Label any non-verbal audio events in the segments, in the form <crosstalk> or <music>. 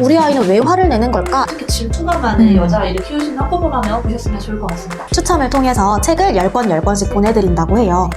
우리 아이는 왜 화를 내는 걸까? 특히 질투가 많은 음. 여자아이를 키우시는 학부모라면 보셨으면 좋을 것 같습니다. 추첨을 통해서 책을 10권, 10권씩 보내드린다고 해요.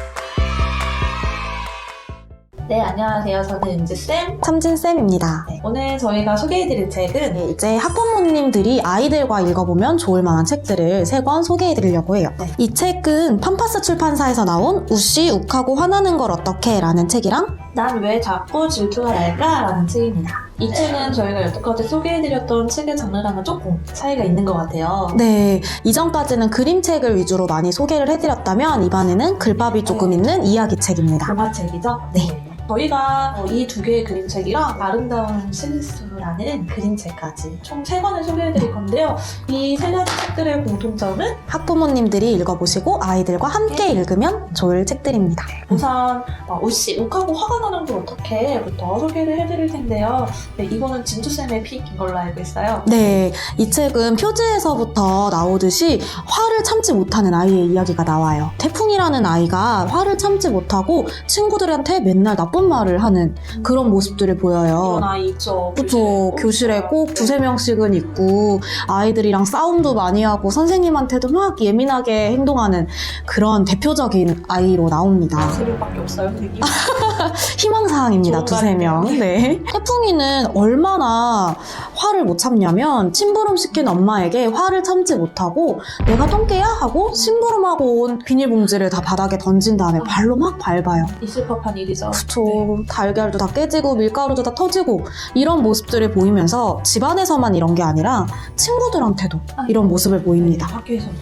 네, 안녕하세요. 저는 은지쌤. 참진쌤입니다. 네, 오늘 저희가 소개해드릴 책은 네, 이제 학부모님들이 아이들과 읽어보면 좋을 만한 책들을 세 권 소개해드리려고 해요. 네. 이 책은 팜파스 출판사에서 나온 우씨 욱하고 화나는 걸 어떻게 라는 책이랑 난 왜 자꾸 질투가 날까? 라는 책입니다. 이 책은 저희가 여태까지 소개해드렸던 책의 장르랑은 조금 차이가 있는 것 같아요. 네, 이전까지는 그림책을 위주로 많이 소개를 해드렸다면 이번에는 글밥이 조금 있는 이야기책입니다. 동화책이죠? 네. 저희가 이 두 개의 그림책이랑 아름다운 실수라는 그림책까지 총 세 권을 소개해드릴 건데요. 이 세 가지 책들의 공통점은 학부모님들이 읽어보시고 아이들과 함께 읽으면 좋을 책들입니다. 우선 어, 옷이 욱하고 화가 나는 걸 어떻게부터 소개를 해드릴 텐데요. 네, 이거는 진주쌤의 픽인 걸로 알고 있어요. 네, 이 책은 표지에서부터 나오듯이 화를 참지 못하는 아이의 이야기가 나와요. 태풍이라는 아이가 화를 참지 못하고 친구들한테 맨날 나쁜 말을 하는 그런 모습들을 보여요. 이런 아이 있죠. 그쵸. 교실에 꼭 두세 명씩은 있고, 아이들이랑 싸움도 많이 하고, 선생님한테도 막 예민하게 행동하는 그런 대표적인 아이로 나옵니다. 세 명밖에 없어요. 선생님. <laughs> 희망사항입니다. 좋은 두세 명. 네. 태풍이는 얼마나 화를 못 참냐면, 심부름 시킨 엄마에게 화를 참지 못하고, 내가 똥개야? 하고, 심부름하고 온 비닐봉지를 다 바닥에 던진 다음에 발로 막 밟아요. 있을 법한 일이죠. 그쵸. 네. 달걀도 다 깨지고 밀가루도 다 터지고 이런 모습들을 보이면서 집안에서만 이런 게 아니라 친구들한테도 이런 모습을 보입니다. 네, 학교에서도.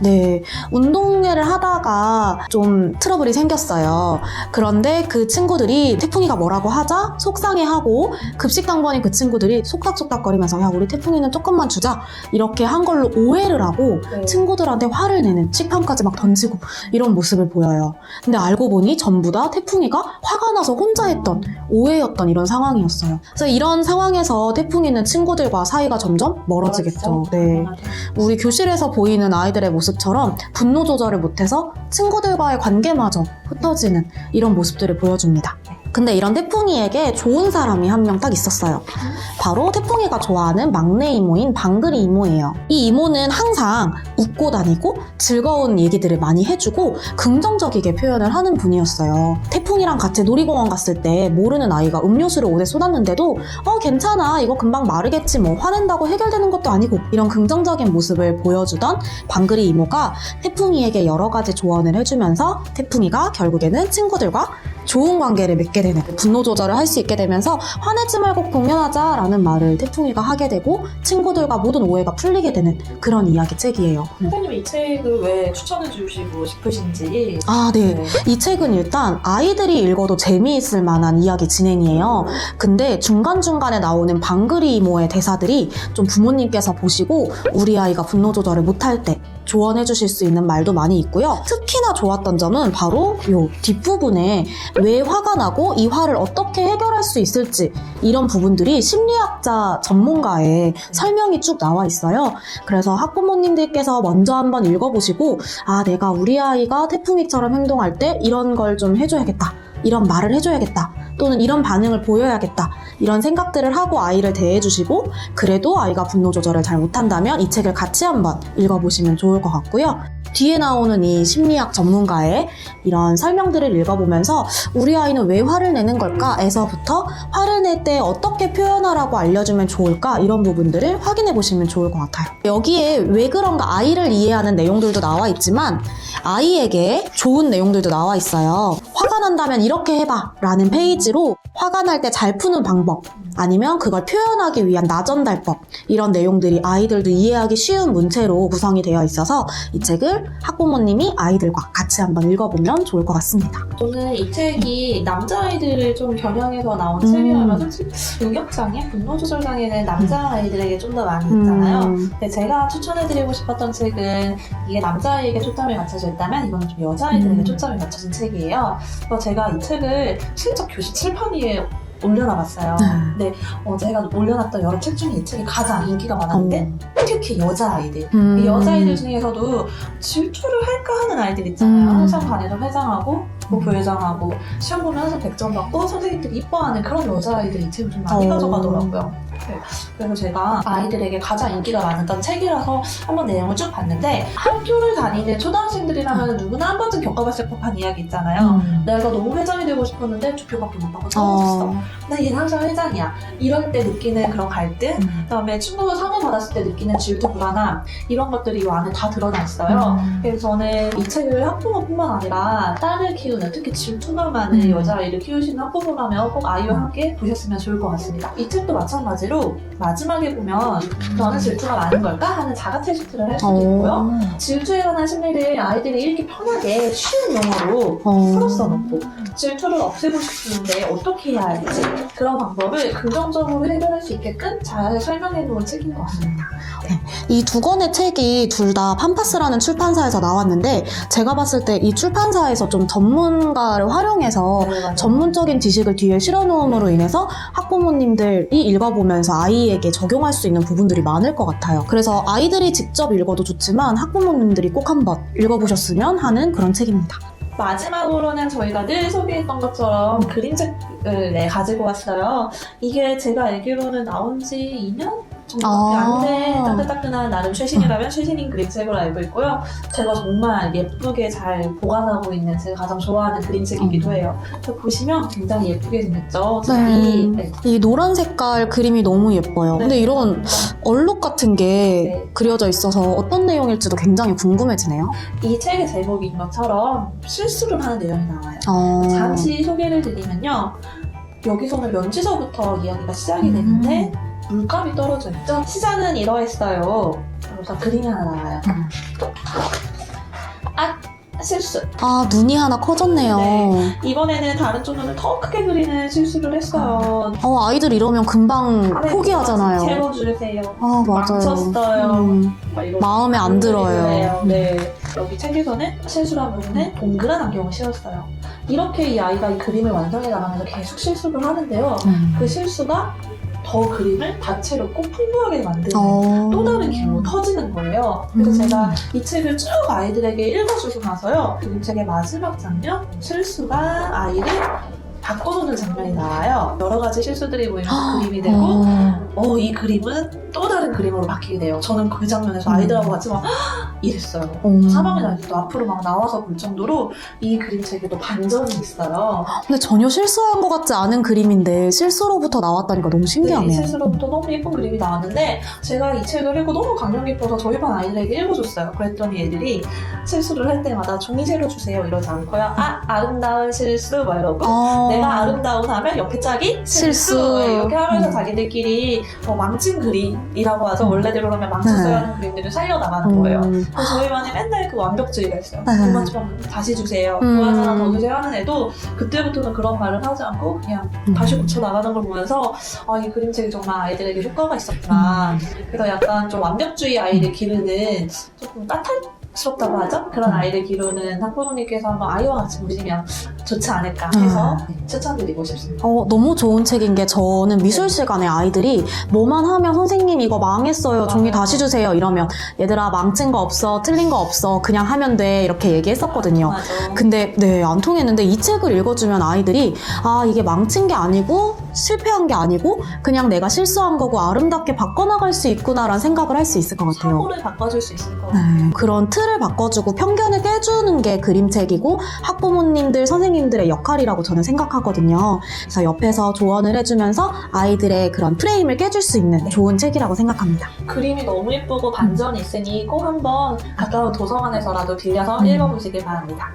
네, 운동회를 하다가 좀 트러블이 생겼어요. 그런데 그 친구들이 태풍이가 뭐라고 하자 속상해하고 급식 당번인 그 친구들이 속닥속닥거리면서 야 우리 태풍이는 조금만 주자 이렇게 한 걸로 오해를 하고 네. 친구들한테 화를 내는 식판까지 막 던지고 이런 모습을 보여요. 근데 알고 보니 전부 다 태풍이가 화가 나서 혼자 했던 오해였던 이런 상황이었어요. 그래서 이런 상황에서 태풍이는 친구들과 사이가 점점 멀어지겠죠. 네. 우리 교실에서 보이는 아이들의 모습처럼 분노 조절을 못해서 친구들과의 관계마저 흩어지는 이런 모습들을 보여줍니다. 근데 이런 태풍이에게 좋은 사람이 한 명 딱 있었어요. 바로 태풍이가 좋아하는 막내 이모인 방글이 이모예요. 이 이모는 항상 웃고 다니고 즐거운 얘기들을 많이 해주고 긍정적이게 표현을 하는 분이었어요. 태풍이랑 같이 놀이공원 갔을 때 모르는 아이가 음료수를 옷에 쏟았는데도 어 괜찮아 이거 금방 마르겠지 뭐 화낸다고 해결되는 것도 아니고 이런 긍정적인 모습을 보여주던 방글이 이모가 태풍이에게 여러 가지 조언을 해주면서 태풍이가 결국에는 친구들과 좋은 관계를 맺게 되는 분노 조절을 할 수 있게 되면서 화내지 말고 공연하자라는 말을 태풍이가 하게 되고 친구들과 모든 오해가 풀리게 되는 그런 이야기 책이에요. 선생님 이 책을 왜 추천해 주시고 싶으신지. 아, 네. 이 책은 일단 아이들이 읽어도 재미있을 만한 이야기 진행이에요. 근데 중간중간에 나오는 방글이 이모의 대사들이 좀 부모님께서 보시고 우리 아이가 분노 조절을 못할 때 조언해 주실 수 있는 말도 많이 있고요. 특히나 좋았던 점은 바로 요 뒷부분에 왜 화가 나고 이 화를 어떻게 해결할 수 있을지 이런 부분들이 심리학자 전문가의 설명이 쭉 나와 있어요. 그래서 학부모님들께서 먼저 한번 읽어보시고 아 내가 우리 아이가 태풍이처럼 행동할 때 이런 걸 좀 해줘야겠다. 이런 말을 해줘야겠다. 또는 이런 반응을 보여야겠다. 이런 생각들을 하고 아이를 대해주시고 그래도 아이가 분노 조절을 잘 못한다면 이 책을 같이 한번 읽어보시면 좋을 것 같고요. 뒤에 나오는 이 심리학 전문가의 이런 설명들을 읽어보면서 우리 아이는 왜 화를 내는 걸까?에서부터 화를 낼 때 어떻게 표현하라고 알려주면 좋을까? 이런 부분들을 확인해 보시면 좋을 것 같아요. 여기에 왜 그런가 아이를 이해하는 내용들도 나와 있지만 아이에게 좋은 내용들도 나와 있어요. 화가 난다면 이렇게 해봐 라는 페이지로 화가 날 때 잘 푸는 방법 아니면 그걸 표현하기 위한 나전달법 이런 내용들이 아이들도 이해하기 쉬운 문체로 구성이 되어 있어서 이 책을 학부모님이 아이들과 같이 한번 읽어보면 좋을 것 같습니다. 저는 이 책이 남자아이들을 좀 겨냥해서 나온 음. 책이라면 솔직히 응격장애, 분노조절장애는 남자아이들에게 좀 더 많이 있잖아요. 음, 근데 제가 추천해드리고 싶었던 책은 이게 남자아이에게 초점이 맞춰져 있다면 이거는 좀 여자아이들에게 음. 초점이 맞춰진 책이에요. 그래서 제가 이 책을 실적 교실 칠판 위에 올려놔봤어요. 근데 어, 제가 올려놨던 여러 책 중에 이 책이 가장 인기가 많았는데 특히 여자아이들 음. 이 여자아이들 중에서도 질투를 할까 하는 아이들 있잖아요. 음. 항상 반에서 회장하고 뭐 부회장하고 시험 보면 항상 100점 받고 선생님들이 이뻐하는 그런 여자아이들이 이 책을 좀 많이 어. 가져가더라고요. 네. 그래서 제가 아이들에게 가장 인기가 많았던 책이라서 한번 내용을 쭉 봤는데 학교를 다니는 초등학생들이라면 누구나 한 번쯤 겪어봤을 법한 이야기 있잖아요. 음. 내가 너무 회장이 되고 싶었는데 주표밖에 못 받고 떨어졌어. 어. 나 얘는 항상 회장이야. 이럴 때 느끼는 그런 갈등, 음. 그다음에 친구가 상을 받았을 때 느끼는 질투 불안함 이런 것들이 이 안에 다 드러나 있어요. 음. 그래서 저는 이 책을 학부모뿐만 아니라 딸을 키우는 특히 질투가 많은 음. 여자아이를 키우시는 학부모라면 꼭 아이와 함께 보셨으면 좋을 것 같습니다. 이 책도 마찬가지로 마지막에 보면 너는 질투가 많은 걸까 하는 자가 테스트를 할 수도 있고요. 질투에 관한 심리를 아이들이 읽기 편하게 쉬운 영어로 어. 풀어 써 놓고 질투를 없애고 싶은데 어떻게 해야 할지 그런 방법을 긍정적으로 해결할 수 있게끔 잘 설명해 놓은 책인 것 같습니다. 이두 권의 책이 둘다 팜파스라는 출판사에서 나왔는데 제가 봤을 때 이 출판사에서 좀 전문 가를 활용해서 전문적인 지식을 뒤에 실어놓음으로 인해서 학부모님들이 읽어보면서 아이에게 적용할 수 있는 부분들이 많을 것 같아요. 그래서 아이들이 직접 읽어도 좋지만 학부모님들이 꼭 한번 읽어보셨으면 하는 그런 책입니다. 마지막으로는 저희가 늘 소개했던 것처럼 그림책을 네, 가지고 왔어요. 이게 제가 알기로는 나온 지 2년 정도밖에 아. 안 돼. 따끈따끈한 나름 최신이라면 최신인 그림책으로 알고 있고요. 제가 정말 예쁘게 잘 보관하고 있는 제가 가장 좋아하는 그림책이기도 해요. 저 보시면 굉장히 예쁘게 생겼죠. 책이. 네. 이 노란 색깔 그림이 너무 예뻐요. 근데 이런 얼룩 같은 게 네. 그려져 있어서 어떤 내용일지도 굉장히 궁금해지네요. 이 책의 제목인 것처럼 실수를 하는 내용이 나와요. 어... 잠시 소개를 드리면요. 여기서는 면지서부터 이야기가 시작이 되는데 물감이 떨어져 있죠. 시작은 이러했어요. 그래서 그림이 하나 나와요. 음. 아 실수. 아 눈이 하나 커졌네요. 네. 이번에는 다른 쪽눈을 더 크게 그리는 실수를 했어요. 어 아이들 이러면 금방 네, 포기하잖아요. 제로 주세요. 아 맞아요. 망쳤어요. 음, 막 마음에 안 들어요. 네. 여기 책에서는 실수란 부분에 동그란 안경을 씌웠어요. 이렇게 이 아이가 이 그림을 완성해 나가면서 계속 실수를 하는데요. 음. 그 실수가 더 그림을 다채롭고 풍부하게 만드는 어... 또 다른 길로 터지는 거예요. 그래서 음. 제가 이 책을 쭉 아이들에게 읽어주고 나서요. 그 책의 마지막 장면, 실수가 아이를 바꿔놓는 장면이 나와요. 여러 가지 실수들이 보이면서 그림이 되고, 어... 어, 이 그림은 또 다른 그림으로 바뀌게 돼요. 저는 그 장면에서 음. 아이들하고 같이 막 이랬어요. 어... 사방의 날도 앞으로 막 나와서 볼 정도로 이 그림책에도 반전이 있어요. 근데 전혀 실수한 것 같지 않은 그림인데 실수로부터 나왔다니까 너무 네, 신기하네요. 실수로부터 너무 예쁜 그림이 나왔는데 제가 이 책을 읽고 너무 감명 깊어서 저희 반 아이들에게 읽어줬어요. 그랬더니 애들이 실수를 할 때마다 종이새로 주세요 이러지 않고요. 아 아름다운 실수 막 이러고 어... 내가 아름다운 하면 옆에 짝이 실수, 실수. 네, 이렇게 하면서 음. 자기들끼리 뭐 망친 그림이라고 하죠. 원래대로 그러면 망쳤어야 하는 그림들을 살려나가는 거예요. 음... 그래서 저희 반에 맨날 그 완벽주의가 있어요. 네. 그만큼 다시 주세요. 음. 그만 하나 더 주세요 하는 애도 그때부터는 그런 말을 하지 않고 그냥 음. 다시 고쳐 나가는 걸 보면서 아, 이 그림책이 정말 아이들에게 효과가 있었구나. 음. 그래서 약간 좀 완벽주의 아이를 기르는 조금 까탈 스럽다고 하죠? 그런 음. 아이를 기르는 학부모님께서 한번 아이와 같이 보시면 좋지 않을까 해서 음. 추천드리고 싶습니다. 어, 너무 좋은 책인 게 저는 미술 시간에 아이들이 뭐만 하면 선생님 이거 망했어요. 종이. 다시 주세요. 이러면 얘들아 망친 거 없어. 틀린 거 없어. 그냥 하면 돼. 이렇게 얘기했었거든요. 맞아. 근데 네, 안 통했는데 이 책을 읽어주면 아이들이 아, 이게 망친 게 아니고 실패한 게 아니고 그냥 내가 실수한 거고 아름답게 바꿔나갈 수 있구나라는 생각을 할 수 있을 것 같아요. 사고를 바꿔줄 수 있을 것 같아요. 네, 그런 틀을 바꿔주고 편견을 깨주는 게 그림책이고 학부모님들, 선생님들의 역할이라고 저는 생각하거든요. 그래서 옆에서 조언을 해주면서 아이들의 그런 프레임을 깨줄 수 있는 좋은 책이라고 생각합니다. 그림이 너무 예쁘고 반전이 있으니 꼭 한번 가까운 도서관에서라도 빌려서 음. 읽어보시길 바랍니다.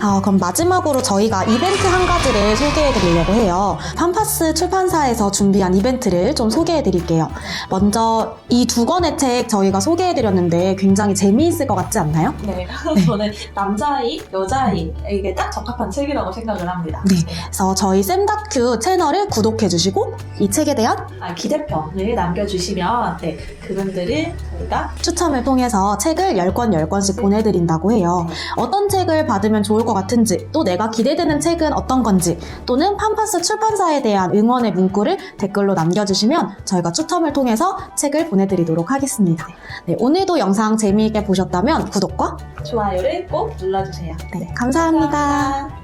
아, 그럼 마지막으로 저희가 이벤트 한 가지를 소개해 드리려고 해요. 팜파스 출판사에서 준비한 이벤트를 좀 소개해 드릴게요. 먼저 이 두 권의 책 저희가 소개해 드렸는데 굉장히 재미있을 것 같지 않나요? 네, <laughs> 저는 남자아이, 여자아이에게 딱 적합한 책이라고 생각을 합니다. 네. 그래서 저희 쌤다큐 채널을 구독해 주시고 이 책에 대한 아, 기대평을 남겨주시면 네, 그분들을 저희가 추첨을 통해서 책을 10권, 10권씩 보내드린다고 해요. 어떤 책을 받으면 좋을 것 같은지, 또 내가 기대되는 책은 어떤 건지, 또는 팜파스 출판사에 대한 응원의 문구를 댓글로 남겨주시면 저희가 추첨을 통해서 책을 보내드리도록 하겠습니다. 네, 오늘도 영상 재미있게 보셨다면 구독과 좋아요를 꼭 눌러주세요. 네, 감사합니다. 감사합니다.